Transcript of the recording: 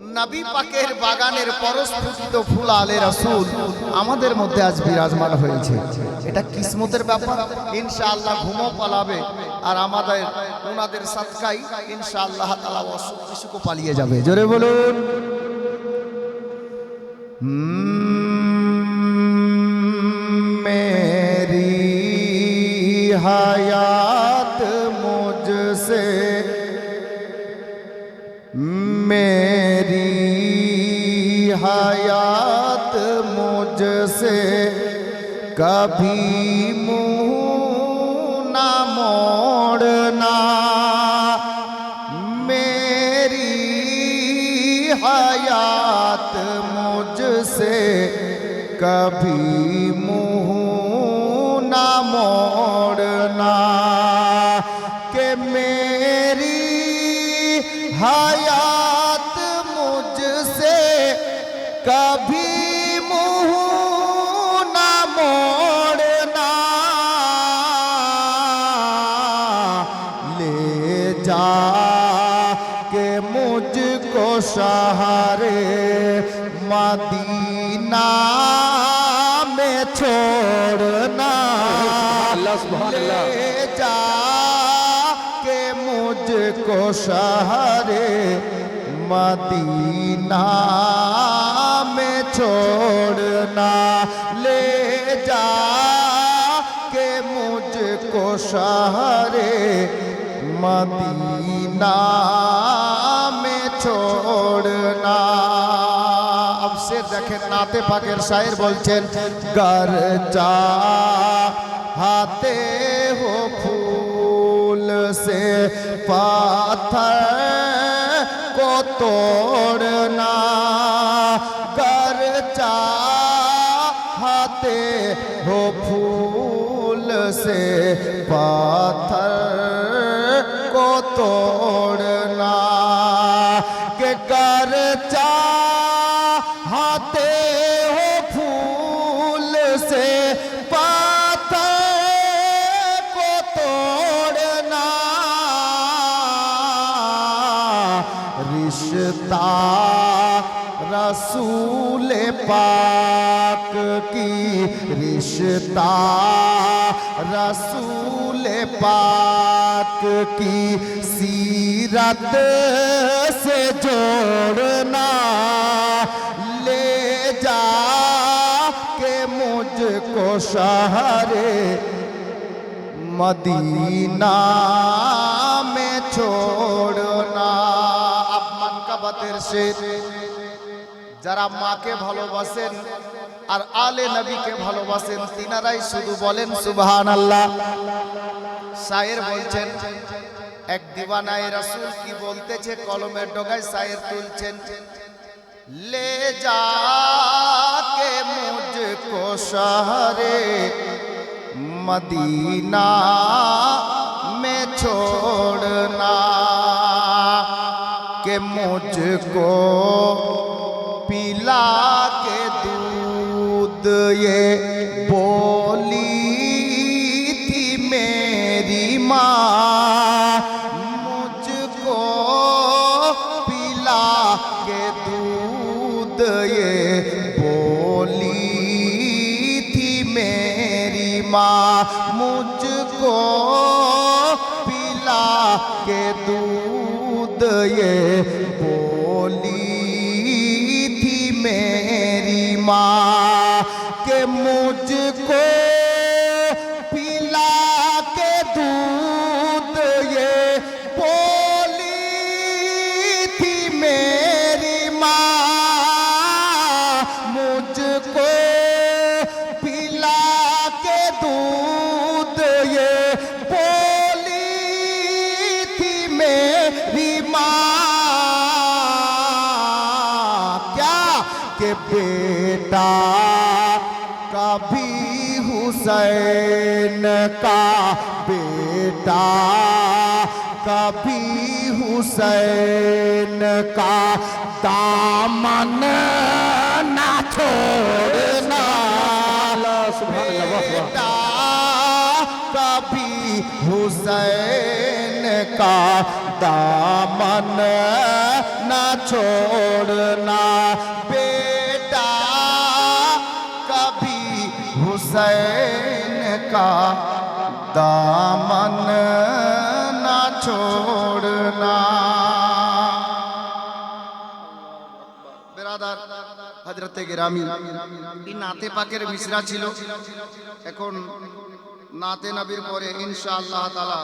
নাবি পাকের বাগানের পরস্ফুটিত ফুল আলে রাসুল আমাদের মধ্যে আজ বিরাজমান হয়েছে। এটা কিসমতের ব্যাপার। ইনশাআল্লাহ ঘুমও পালাবে আর আমাদের ওনাদের সাতকাই ইনশাআল্লাহ তালা অসুখ কিছুকে পালিয়ে যাবে। জোরে বলুন। হুম। حیات مجھ سے کبھی منہ نہ موڑنا۔ میری حیات مجھ سے کبھی সাহারে মুহু মদিনা মে ছোড়না লে যা কে মুঝকো মদিনা শহরে মদিনা মে ছোড়না আফসের দেখেন নাতে পাকের শায়ের বলছেন গর যা হাতে হো ফুল সে, পাথর কো তোড়না গর চা হাতে হো ফুল سے پاتھر کو توڑنا کہ کر چاہتے ہو پھول سے پاتھر کو توڑنا رشتہ رسول پاک کی رشتہ रसूल पाक की सीरत से जोड़ना ले जा के मुझको शहरे মদিনা মে ছোড়না আপমান কাবাতের শেষ যারা মাকে ভালোবাসেন আর আলে নবীকে ভালোবাসেন, তিনারাই শুধু বলেন সুবহান আল্লাহ সায়ের বলছেন, এক দিবানায় রাসুল কি বলতেছে? কলমের ডোগায় সায়ের তুলছেন। লে যাকে কে মুঝকো শহরে মদিনা মে ছোড়না, কে মুঝকো পিলা خود یہ بولی تھی میری ماں، مجھ کو پلا کے دودھ یہ بولی تھی میری ماں، مجھ مجھ کو پلا کے دودھ یہ بولی تھی میری ماں۔ مجھ کو پلا کے دودھ یہ بولی تھی میری ماں۔ کیا کہ بیٹا कभी हुसैन का बेटा कभी हुसैन का दामन ना छोड़ना सुभान अल्लाह, वाह, वाह। बेटा कभी हुसैन का दामन ना छोड़ना हुसैन का दामन ना छोड़ना বেরাদার হজরতে গেরামি এই নাতে পাকের মিশ্রা ছিল এখন নাতে নবীর পরে ইনশাআল্লাহ তালা